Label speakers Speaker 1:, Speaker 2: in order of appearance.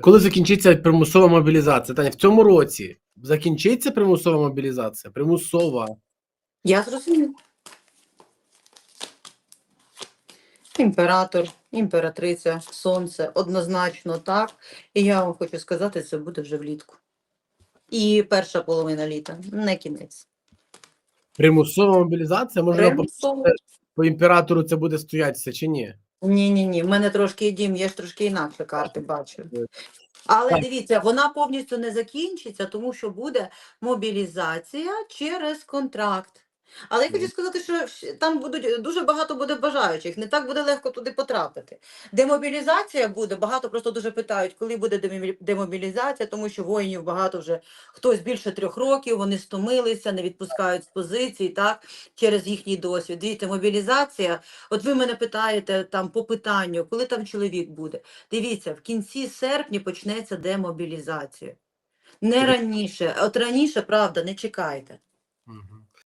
Speaker 1: коли закінчиться примусова мобілізація? Таня, в цьому році закінчиться примусова мобілізація? Примусова.
Speaker 2: Я зрозумів. Імператор, імператриця, сонце, однозначно так. І я вам хочу сказати, це буде вже влітку. І перша половина літа, не кінець.
Speaker 1: Примусова мобілізація? Можливо, по, по імператору це буде стоятися чи ні?
Speaker 2: Ні, ні, ні. В мене трошки дім, я ж трошки інакше карти бачу. Але
Speaker 1: Так.
Speaker 2: дивіться, вона повністю не закінчиться, тому що буде мобілізація через контракт. Але я хочу сказати, що там будуть дуже багато буде бажаючих, не так буде легко туди потрапити. Демобілізація буде, багато просто дуже питають, коли буде демобілізація, тому що воїнів багато вже хтось більше трьох років, вони стомилися, не відпускають з позицій, так, через їхній досвід. Дивіться, мобілізація. От ви мене питаєте там по питанню, коли там чоловік буде. Дивіться, в кінці серпня почнеться демобілізація. Не раніше. От раніше, правда, не чекайте.